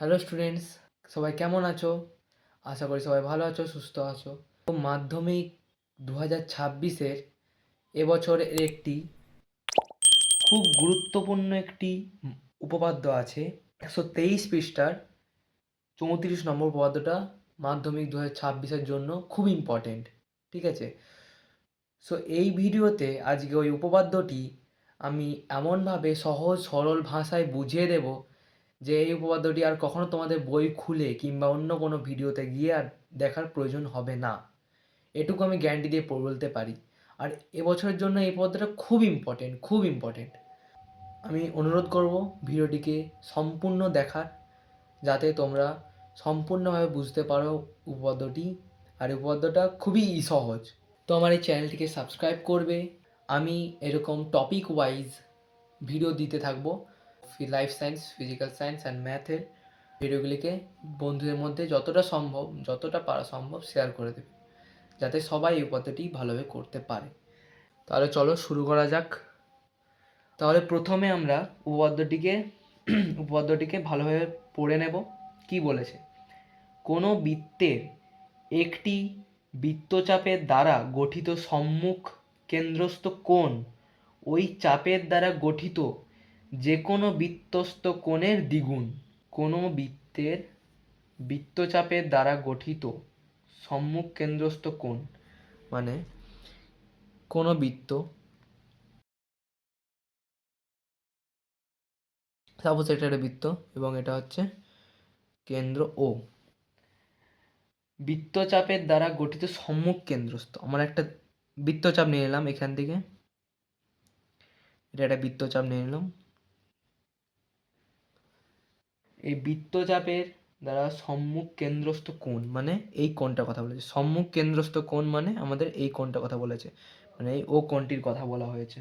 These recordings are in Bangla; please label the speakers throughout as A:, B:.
A: হ্যালো স্টুডেন্টস সবাই কেমন আছো? আশা করি সবাই ভালো আছো, সুস্থ আছো। তো মাধ্যমিক দু হাজার ছাব্বিশের এবছরের একটি খুব গুরুত্বপূর্ণ একটি উপপাদ্য আছে। একশো তেইশ পৃষ্ঠার চৌত্রিশ নম্বর উপপাদ্যটা মাধ্যমিক দু হাজার ছাব্বিশের জন্য খুব ইম্পর্টেন্ট ঠিক আছে? সো এই ভিডিওতে আজকে ওই উপপাদ্যটি আমি এমনভাবে সহজ সরল ভাষায় বুঝিয়ে দেবো যে এই উপপাদ্যটি আর কখনো তোমাদের বই খুলে কিংবা অন্য কোনো ভিডিওতে গিয়ে আর দেখার প্রয়োজন হবে না। এটুকু আমি গ্যারান্টি দিয়ে বলতে পারি। আর এবছরের জন্য এই উপপাদ্যটা খুব ইম্পর্টেন্ট খুব ইম্পর্টেন্ট আমি অনুরোধ করব ভিডিওটিকে সম্পূর্ণ দেখার, যাতে তোমরা সম্পূর্ণভাবে বুঝতে পারো উপপাদ্যটি। আর এই উপপাদ্যটা খুবই সহজ। তো আমার এই চ্যানেলটিকে সাবস্ক্রাইব করবে। আমি এরকম টপিক ওয়াইজ ভিডিও দিতে থাকব। Life science physical science and ম্যাথের ভিডিওগুলিকে বন্ধুদের মধ্যে যতটা সম্ভব, যতটা পারা সম্ভব শেয়ার করে দেবে। যাতে সবাই এই পদ্ধতি ভালোভাবে করতে পারে। তাহলে চলো শুরু করা যাক। তাহলে প্রথমে আমরা উপপাদ্যটিকে উপপাদ্যটিকে ভালোভাবে পড়ে নেব। কি বলেছে? কোনো বৃত্তের একটি বৃত্তচাপের দ্বারা গঠিত সম্মুখ কেন্দ্রস্থ কোণ ওই চাপের দ্বারা গঠিত যে কোনো বৃত্তস্থ কোণের দ্বিগুণ, কোনো বৃত্তের বৃত্তচাপের দ্বারা গঠিত সম্মুখ কেন্দ্রস্থ কোণ মানে কোনো বৃত্ত সাপোজ এটা একটা বৃত্ত এবং এটা হচ্ছে কেন্দ্র ও বৃত্তচাপের দ্বারা গঠিত সম্মুখ কেন্দ্রস্থ। আমরা একটা বৃত্তচাপ নিয়ে নিলাম এখান থেকে। এটা একটা বৃত্তচাপ নিয়ে নিলাম। এই বৃত্তচাপের দ্বারা সম্মুখ কেন্দ্রস্থ কোণ মানে এই কোণটার কথা বলেছে। সম্মুখ কেন্দ্রস্থ কোণ মানে আমাদের এই কোণটার কথা বলেছে। মানে এই ও কোণটির কথা বলা হয়েছে।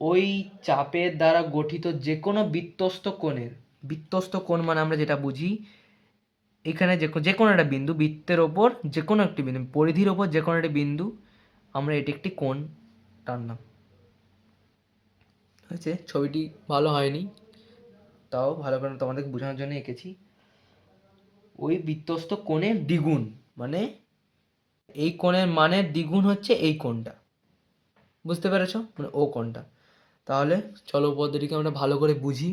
A: ওই চাপের দ্বারা গঠিত যে কোনো বৃত্তস্থ কোণের, বৃত্তস্থ কোণ মানে আমরা যেটা বুঝি, এখানে যে যে কোনো একটা বিন্দু, বৃত্তের ওপর যে কোনো একটি বিন্দু, পরিধির ওপর যে কোনো একটি বিন্দু, আমরা এটি একটি কোণ টানলাম। হয়েছে? ছবিটি ভালো হয়নি। তাও ভালো করে তোমাদের বোঝানোর জন্য এঁকেছি। ওই বৃত্তস্থ কোণের দ্বিগুণ মানে এই কোণের মানের দ্বিগুণ হচ্ছে এই কোণটা। বুঝতে পেরেছ? মানে ও কোণটা। তাহলে চলো পদ্ধতিকে আমরা ভালো করে বুঝি।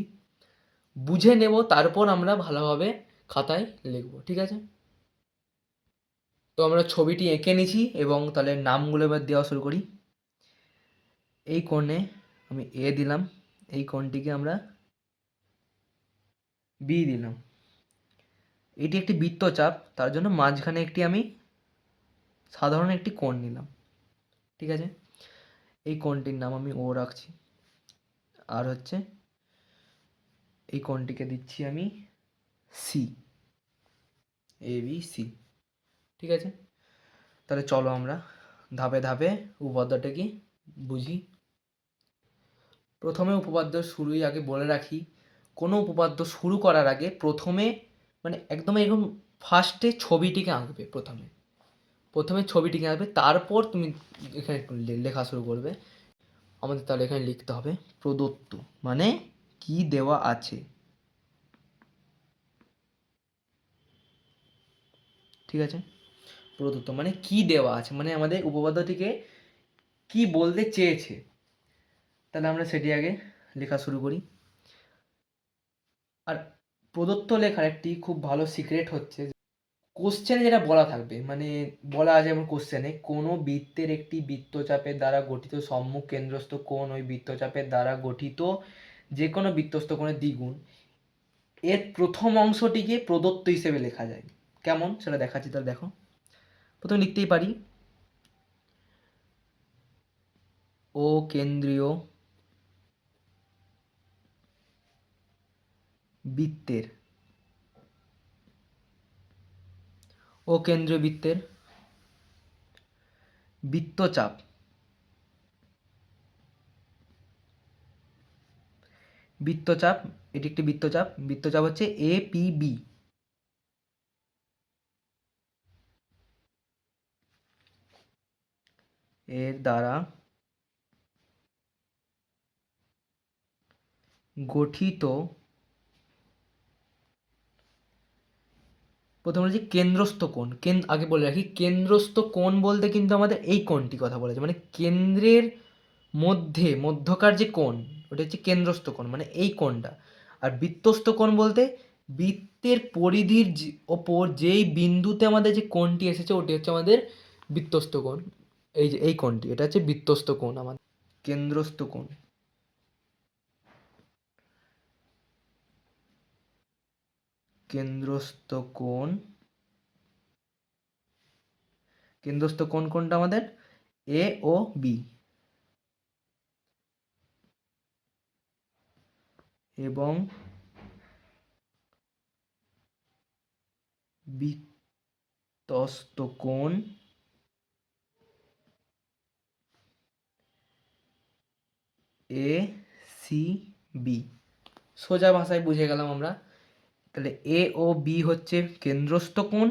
A: বুঝে নেব, তারপর আমরা ভালোভাবে খাতায় লিখব, ঠিক আছে? তো আমরা ছবিটি এঁকে নিছি এবং তাহলে নামগুলো এবার দেওয়া শুরু করি। এই কোণে আমি এ দিলাম। এই কোণটিকে আমরা বি দিলাম। এটি একটি বৃত্তচাপ, তার জন্য মাঝখানে একটি আমি সাধারণ একটি কোণ নিলাম। ঠিক আছে? এই কোণটির নাম আমি ও রাখছি। আর হচ্ছে এই কোণটিকে দিচ্ছি আমি সি এ বি সি ঠিক আছে? তাহলে চলো আমরা ধাপে ধাপে উপপাদ্যটাকে বুঝি। প্রথমে উপপাদ্য শুরুই আগে বলে রাখি। কোনো উপপাদ্য শুরু করার আগে প্রথমে মানে একদম এরকম ফার্স্টে ছবিটিকে আঁকবে প্রথমে। প্রথমে ছবিটিকে আঁকবে, তারপর তুমি এখানে লেখা শুরু করবে। আমাদের তাহলে এখানে লিখতে হবে প্রদত্ত মানে কি দেওয়া আছে। ঠিক আছে? প্রদত্ত মানে কি দেওয়া আছে মানে আমাদের উপপাদ্যটিকে কি বলতে চেয়েছে। তাহলে আমরা সেটি আগে লেখা শুরু করি। প্রদত্ত লেখার একটি খুব ভালো সিক্রেট হচ্ছে কোশ্চেনে যেটা বলা থাকবে মানে বলা আছে যেমন কোশ্চেনে কোনো বৃত্তের একটি বৃত্তচাপের দ্বারা গঠিত সম্মুখ কেন্দ্রস্থ কোণ ওই বৃত্তচাপের দ্বারা গঠিত যে কোনো বৃত্তস্থ কোণের দ্বিগুণ, এর প্রথম অংশটিকে প্রদত্ত হিসেবে লেখা যায়। কেমন? সেটা দেখাচ্ছি, তাহলে দেখো। প্রথমে লিখতেই পারি। ও কেন্দ্রীয় বৃত্তের ও কেন্দ্রীয় বৃত্তের বৃত্তচাপ। বৃত্তচাপ, এটি একটি বৃত্তচাপ। বৃত্তচাপ হচ্ছে এ পি বি এর দ্বারা গঠিত প্রথমে বলেছি কেন্দ্রস্থ কোণ। কেন, আগে বলে রাখি, কেন্দ্রস্থ কোণ বলতে কিন্তু আমাদের এই কোণটি কথা বলেছে। মানে কেন্দ্রের মধ্যে, মধ্যকার যে কোণ, ওটা হচ্ছে কেন্দ্রস্থ কোণ মানে এই কোণটা। আর বৃত্তস্থ কোণ বলতে বৃত্তের পরিধির ওপর যেই বিন্দুতে আমাদের যে কোণটি এসেছে, ওটি হচ্ছে আমাদের বৃত্তস্থ কোণ। এই যে, এই কোণটি, এটা হচ্ছে বৃত্তস্থ কোণ আমাদের। কেন্দ্রস্থ কোণ। কেন্দ্রস্থ কোণ কেন্দ্রস্থ কোণ কোনটা আমাদের? এ ও বি এবং বৃত্তস্থ কোণ এ সি বি সোজা ভাষায় বুঝে গেলাম আমরা। তাহলে এ ও বি হচ্ছে কেন্দ্রস্থ কোণ,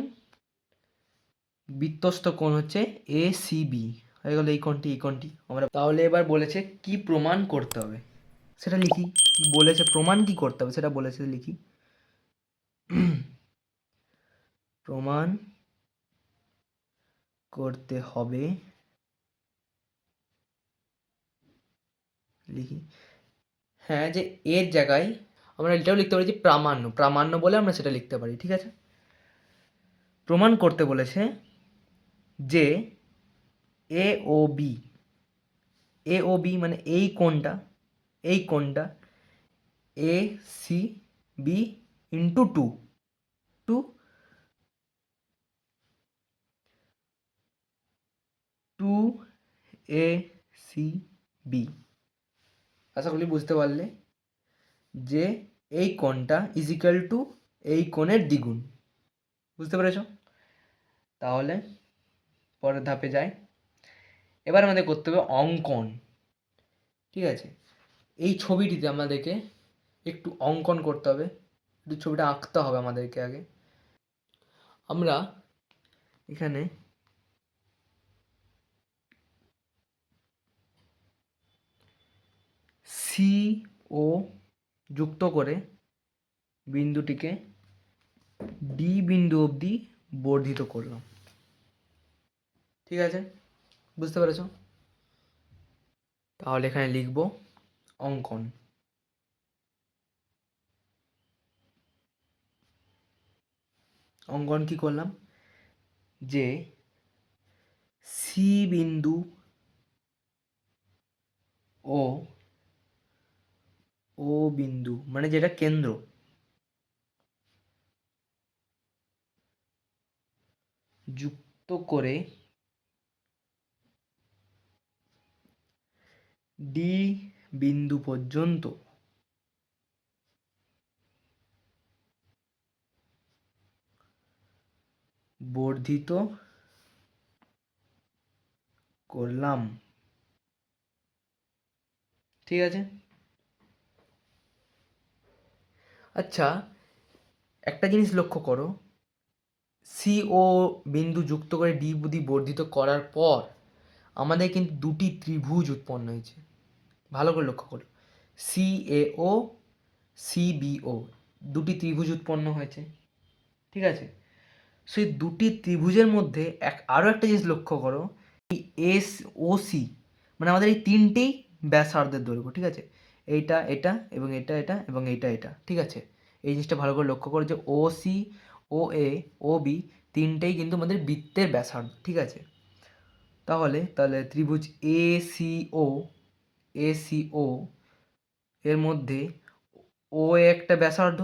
A: বৃত্তস্থ কোণ হচ্ছে এ সি বি হয়ে গেল এই কোণটি এই কোণটি। আমরা তাহলে এবার বলেছে কি প্রমাণ করতে হবে? সেটা লিখি। বলেছে, প্রমাণ কি করতে হবে? সেটা বলেছে, লিখি। প্রমাণ করতে হবে। লিখি। হ্যাঁ যে এর জায়গায় আমরা এটাও লিখতে পারি যে প্রামাণ্য। প্রামাণ্য বলে আমরা সেটা লিখতে পারি, ঠিক আছে? প্রমাণ করতে বলেছে যে এ O B A O B মানে এই কোণটা এই কোণটা A C B into two two two A C B আশা করি বুঝতে পারলে। যে এই কোণটা ইজিক্যাল টু এই কোণের দ্বিগুণ। বুঝতে পেরেছ? তাহলে পরের ধাপে যাই। এবার আমাদের করতে হবে অঙ্কন। ঠিক আছে? এই ছবিটিতে আমাদেরকে একটু অঙ্কন করতে হবে। একটু ছবিটা আঁকতে হবে আমাদেরকে আগে। আমরা এখানে সি ও যুক্ত করে বিন্দুটিকে ডি বিন্দু অবধি বর্ধিত করলাম। ঠিক আছে? বুঝতে পেরেছ? তাহলে এখানে লিখব অঙ্কন। অঙ্কন কি করলাম? যে সি বিন্দু ও ও বিন্দু মানে যেটা কেন্দ্র। যুক্ত করে ডি বিন্দু পর্যন্ত। বর্ধিত করলাম। ঠিক আছে? আচ্ছা একটা জিনিস লক্ষ্য করো। সি ও বিন্দু যুক্ত করে ডি বুদ্ধি বর্ধিত করার পর আমাদের কিন্তু দুটি ত্রিভুজ উৎপন্ন হয়েছে। ভালো করে লক্ষ্য করো। C A O C B O দুটি ত্রিভুজ উৎপন্ন হয়েছে। ঠিক আছে? সেই দুটি ত্রিভুজের মধ্যে এক আরও একটা জিনিস লক্ষ্য করো। এস ও সি মানে আমাদের এই তিনটেই ব্যাসার্ধের দৈর্ঘ্য, ঠিক আছে? এইটা, এটা এবং এটা এটা এবং এইটা, এটা। ঠিক আছে? এই জিনিসটা ভালো করে লক্ষ্য করো যে ও সি ও এ ও বি তিনটেই কিন্তু আমাদের বৃত্তের ব্যাসার্ধ। ঠিক আছে? তাহলে তাহলে ত্রিভুজ A C O A C ও এর মধ্যে ও একটা ব্যাসার্ধ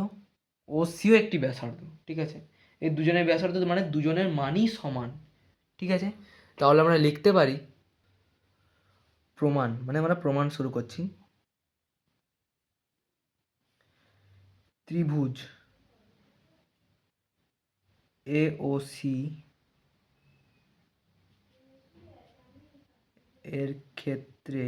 A: ও সিও একটি ব্যাসার্ধ। ঠিক আছে? এই দুজনের ব্যাসার্ধ মানে দুজনের মানই সমান। ঠিক আছে? তাহলে আমরা লিখতে পারি প্রমাণ। মানে আমরা প্রমাণ শুরু করছি। ত্রিভুজ এ ও সি এর ক্ষেত্রে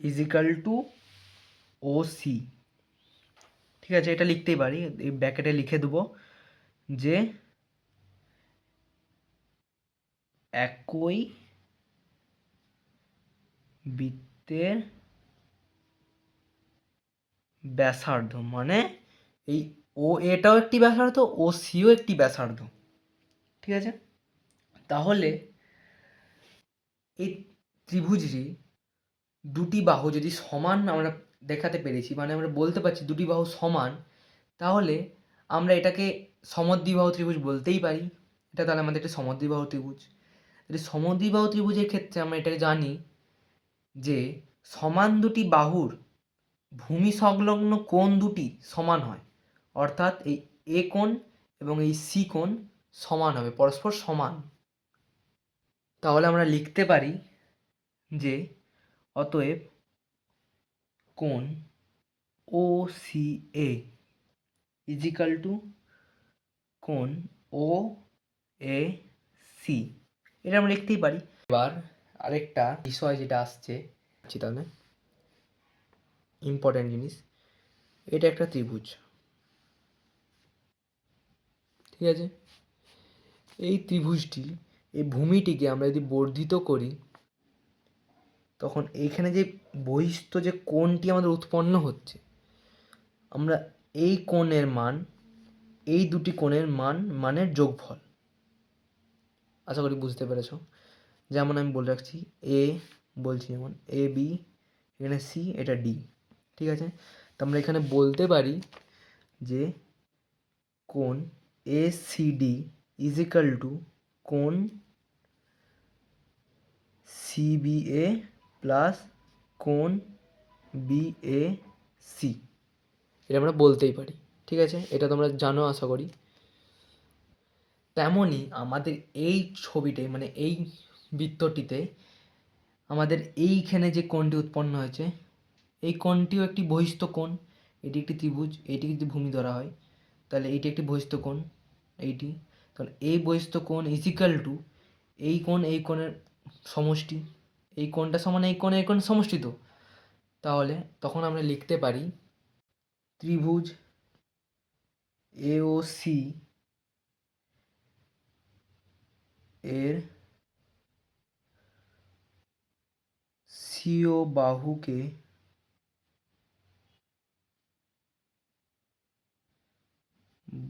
A: ইজিক্যাল টু ও সি ঠিক আছে, এটা লিখতেই পারি, এই ব্যাকেটে লিখে দেবো যে একই বৃত্তের ব্যাসার্ধ মানে এই ও এটাও একটি ব্যাসার্ধ ও সিও একটি ব্যাসার্ধ। ঠিক আছে? তাহলে এই ত্রিভুজটি দুটি বাহু যদি সমান আমরা দেখাতে পেরেছি মানে আমরা বলতে পারছি দুটি বাহু সমান, তাহলে আমরা এটাকে সমদ্বিবাহু ত্রিভুজ বলতেই পারি। এটা তাহলে আমাদের একটা সমদ্বিবাহু ত্রিভুজ। তাহলে সমদ্বিবাহু ত্রিভুজের ক্ষেত্রে আমরা এটাকে জানি যে সমান দুটি বাহুর ভূমি সংলগ্ন কোণ দুটি সমান হয়। অর্থাৎ এই এ কোণ এবং এই সি কোণ সমান হবে, পরস্পর সমান। তাহলে আমরা লিখতে পারি যে অতএব কোণ O C A equal to কোণ ও এ সি এটা আমরা লিখতেই পারি। এবার আরেকটা বিষয় যেটা আসছে আচ্ছা তাহলে ইম্পর্ট্যান্ট জিনিস, এটা একটা ত্রিভুজ। ঠিক আছে? এই ত্রিভুজটি, এই ভূমিটিকে আমরা যদি বর্ধিত করি, তখন এইখানে যে বহিস্থ যে কোণটি আমাদের উৎপন্ন হচ্ছে, আমরা এই কোণের মান, এই দুটি কোণের মান, মানের যোগফল। আশা করি বুঝতে পেরেছ? যেমন আমি বলে রাখছি এ বলছি যেমন এ বি এখানে সি এটা ডি ঠিক আছে? তো আমরা এখানে বলতে পারি যে কোন A C D equal to কোন সি বি এ প্লাস কোন বি এ সি এটা আমরা বলতেই পারি, ঠিক আছে? এটা তোমরা জানো, আশা করি। তেমনই আমাদের এই ছবিতে মানে এই বৃত্তটিতে, আমাদের এইখানে যে কোণটি উৎপন্ন হয়েছে, এই কোণটিও একটি বহিস্থ কোণ, এটি একটি ত্রিভুজ, এটি যদি ভূমি ধরা হয়, তাহলে এইটি একটি বহিস্থ কোণ, এইটি। তাহলে এই বহিস্থ কোণ ইজিক্যাল টু এই কোণ, এই কোণের সমষ্টি, এই কোণটা সমান, এই কোণ এই কোণ সমষ্টি তো। তাহলে তখন আমরা লিখতে পারি ত্রিভুজ এ ও সি এর সিও বাহুকে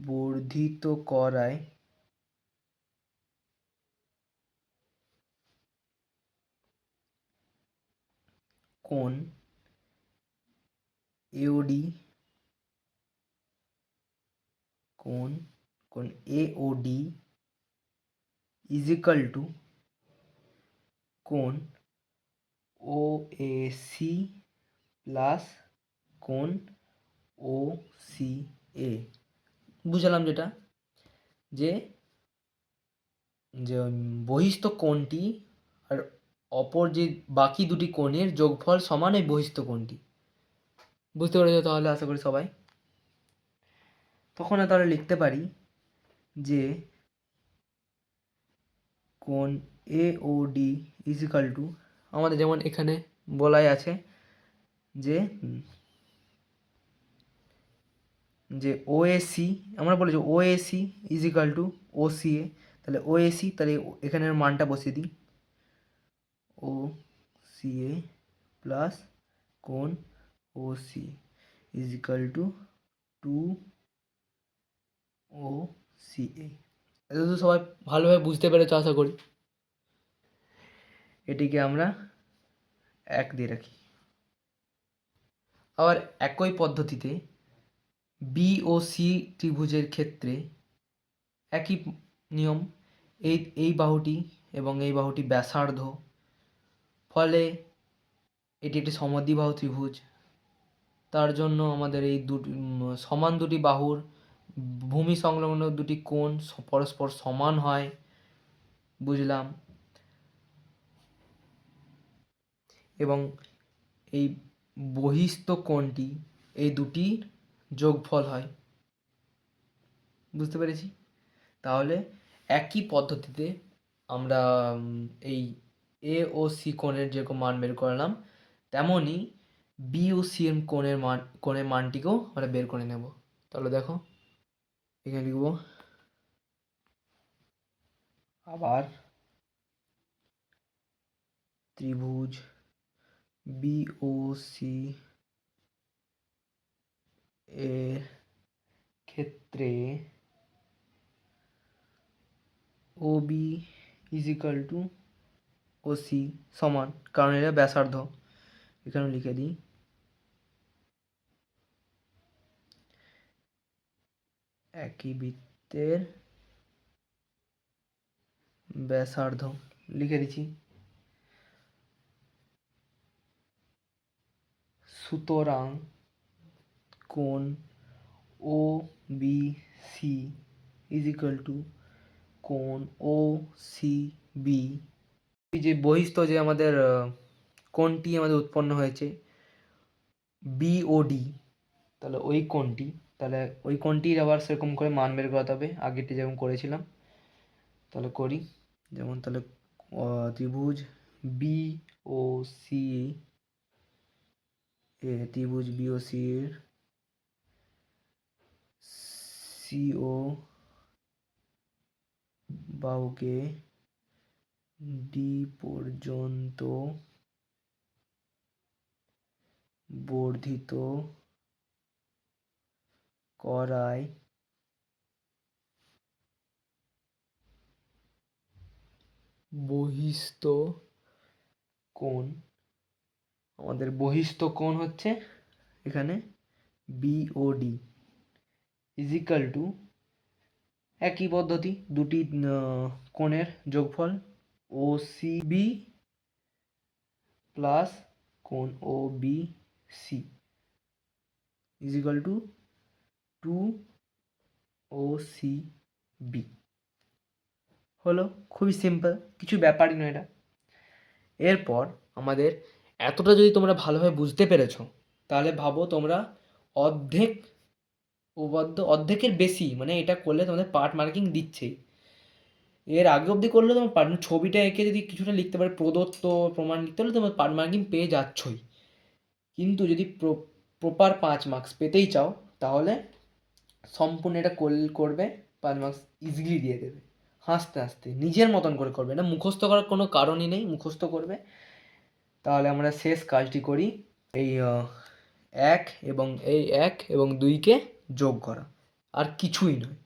A: বর্ধিত করায় কোণ এওডি কোণ কোণ এওডি ইজিক্যাল টু কোণ ও এ সি প্লাস কোণ ও সি এ বুঝালাম যেটা? যে যে বহিস্থ কোণটি আর অপর যে বাকি দুটি কোণের যোগফল সমান এই বহিস্থ কোণটি। বুঝতে পেরেছ তাহলে আশা করি সবাই? তখন তাহলে লিখতে পারি যে, কোণ A O D equal to আমাদের যেমন এখানে বলাই আছে যে যে ওএসি আমরা বলেছি OAC equal to O C A তাহলে ওএসি তাহলে এখানের মানটা বসিয়ে দিই। ও সি এ প্লাস কোন O C equal to two O C A এটা তো সবাই ভালোভাবে বুঝতে পেরেছ, আশা করি। এটিকে আমরা এক দিয়ে রাখি। আবার একই পদ্ধতিতে বি ও সি ত্রিভুজের ক্ষেত্রে একই নিয়ম, এই এই বাহুটি এবং এই বাহুটি ব্যাসার্ধ, ফলে এটি একটি সমদ্বিবাহু ত্রিভুজ। তার জন্য আমাদের এই দুটি সমান দুটি বাহুর ভূমি সংলগ্ন দুটি কোণ পরস্পর সমান হয়, বুঝলাম? এবং এই বহিস্থ কোণটি এই দুটির যোগফল হয়। বুঝতে পেরেছি? তাহলে একই পদ্ধতিতে আমরা এই এ ও সি কোণের যেরকম মান বের করলাম, তেমনই বি ও সি এম কোণের মান, কোণের মানটিকেও আমরা বের করে নেব। তাহলে দেখো, এখানে লিখব, আবার ত্রিভুজ বি ও সি এর ক্ষেত্রে O B is equal to O C সমান, কারণ এটা ব্যাসার্ধ। এখানে লিখে দিই। একই বৃত্তের ব্যাসার্ধ। লিখে দিচ্ছি। সুতরাং কোণ O B C is equal to কোণ ও সি বি যে বহিস্থ যে আমাদের কোণটি আমাদের উৎপন্ন হয়েছে বিওডি তাহলে ওই কোণটি, তাহলে ওই কোণটির আবার সেরকম করে মান বের করাতে হবে, আগেরটি যেরকম করেছিলাম, তাহলে করি, যেমন তাহলে ত্রিভুজ বি ও সি ত্রিভুজ বি ও সি এর সিও বাহুকে ডি পর্যন্ত বর্ধিত করায় বহিস্থ কোণ আমাদের বহিস্থ কোণ হচ্ছে এখানে বিওডি ইজিক্যাল টু একই পদ্ধতি, দুটি কোণের যোগফল ও সি বি প্লাস কোণ O B C equal to two O C B হলো খুবই সিম্পল কিছু ব্যাপারই নয় এটা। এরপর আমাদের এতটা যদি তোমরা ভালোভাবে বুঝতে পেরেছ, তাহলে ভাবো তোমরা অর্ধেক উপপাদ্য অর্ধেকের বেশি মানে এটা করলে তোমাদের পার্ট মার্কিং দিচ্ছেই এর আগে অবধি করলে তোমার পার্ট ছবিটা এঁকে যদি কিছুটা লিখতে পারে, প্রদত্ত প্রমাণ লিখতে হলে তোমার পার্ট মার্কিং পেয়ে যাচ্ছই। কিন্তু যদি প্রপার পাঁচ মার্কস পেতেই চাও, তাহলে সম্পূর্ণ এটা কল- করবে, পাঁচ মার্কস ইজিলি দিয়ে দেবে। হাসতে হাসতে, নিজের মতন করে করবে। এটা মুখস্থ করার কোনো কারণই নেই, মুখস্থ করবে। তাহলে আমরা শেষ কাজটি করি। এই এক এবং এই এক এবং দুইকে যোগ করা। আর কিছুই নয়।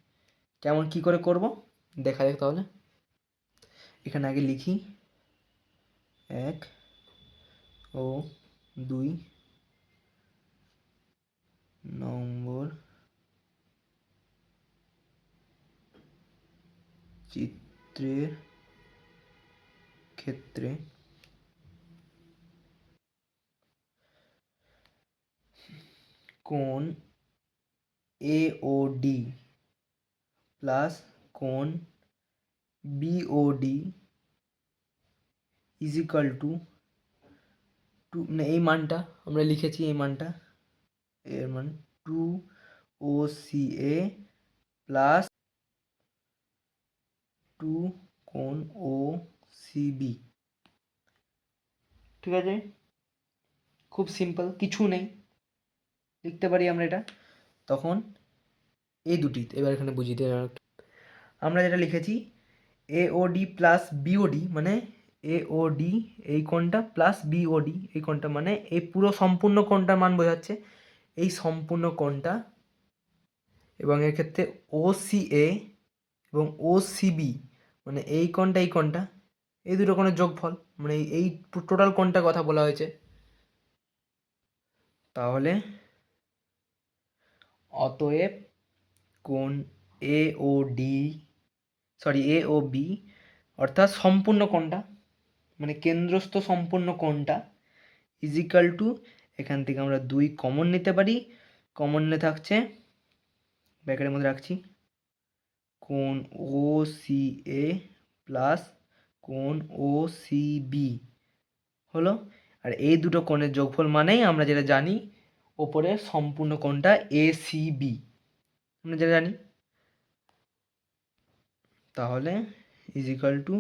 A: কেমন কি করে করব? দেখা যাক তাহলে। এখানে আগে লিখি। এক ও দুই নম্বর চিত্রের ক্ষেত্রে কোণ এ ও ডি প্লাস কোণ BOD is equal to two মানে এই মানটা আমরা লিখেছি এই মানটা এর মান two O C A plus two কোণ ও সিবি ঠিক আছে খুব সিম্পল কিছু নেই লিখতে পারি আমরা এটা? তখন এই দুটি, এবার এখানে বুঝিয়ে দিই। আমরা যেটা লিখেছি A O D plus BOD মানে এ ও ডি এই কোণটা প্লাস বিওডি এই কোণটা মানে এই পুরো সম্পূর্ণ কোণটার মান বোঝাচ্ছে। এই সম্পূর্ণ কোণটা এবং এর ক্ষেত্রে ও এ এবং ও সিবি মানে এই কোণটা এই কোণটা, এই দুটো কোণের যোগফল মানে এই- এই টোটাল কোণটা কথা বলা হয়েছে। তাহলে অতএব কোণ A O D sorry A O B অর্থাৎ সম্পূর্ণ কোণটা মানে কেন্দ্রস্থ সম্পূর্ণ কোণটা ইজিক্যাল টু এখান থেকে আমরা দুই কমন নিতে পারি। কমন নিয়ে থাকছে, ব্যাকের মধ্যে রাখছি কোণ ও সি এ প্লাস কোণ ও সি বি হলো? আর এই দুটো কোণের যোগফল মানেই আমরা যেটা জানি ওপরে সম্পূর্ণ কোণটা এ সি বি আমরা যেটা জানি। তাহলে ইজিক্যাল টু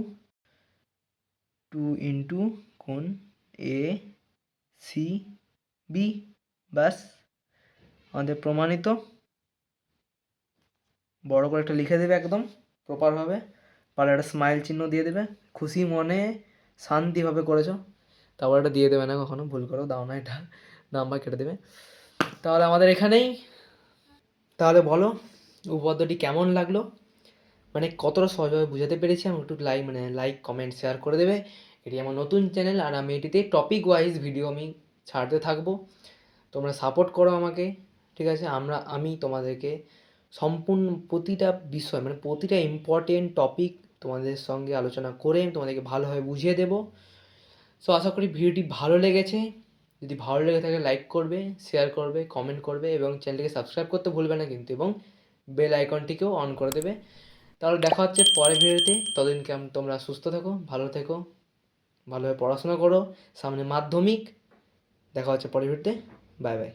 A: টু ইন্টু কোণ এ সি বি ব্যাস। আমাদের প্রমাণিত। বড় করে একটা লিখে দেবে একদম প্রপারভাবে পারলে একটা স্মাইল চিহ্ন দিয়ে দেবে। খুশি মনে শান্তিভাবে করেছ। তারপর এটা দিয়ে দেবে না কখনো, ভুল করো, দাও না এটা। নাম্বার কেটে দেবে। তাহলে আমাদের এখানেই। তাহলে বলো, উপপাদ্যটি কেমন লাগল? মানে কতটা সহজভাবে বোঝাতে পেরেছি আমি একটু লাইক মানে লাইক কমেন্ট শেয়ার করে দেবে। এটি আমার নতুন চ্যানেল আর আমি এটিতে টপিক ওয়াইজ ভিডিও আমি ছাড়তে থাকব। তোমরা সাপোর্ট করো আমাকে, ঠিক আছে? আমরা, আমি তোমাদেরকে সম্পূর্ণ প্রতিটা বিষয় মানে প্রতিটা ইম্পর্টেন্ট টপিক তোমাদের সঙ্গে আলোচনা করে তোমাদেরকে ভালোভাবে বুঝিয়ে দেবো। সো আশা করি ভিডিওটি ভালো লেগেছে। যদি ভালো লেগে থাকে লাইক করবে শেয়ার করবে কমেন্ট করবে এবং চ্যানেলটিকে সাবস্ক্রাইব করতে ভুলবে না কিন্তু এবং বেল আইকনটিকেও অন করে দেবে। তাহলে দেখা হচ্ছে পরের ভিডিওতে। ততদিনকে তোমরা সুস্থ থেকো, ভালো থেকো, ভালোভাবে পড়াশোনা করো। সামনে মাধ্যমিক। দেখা হচ্ছে পরের ভিডিওতে। Bye bye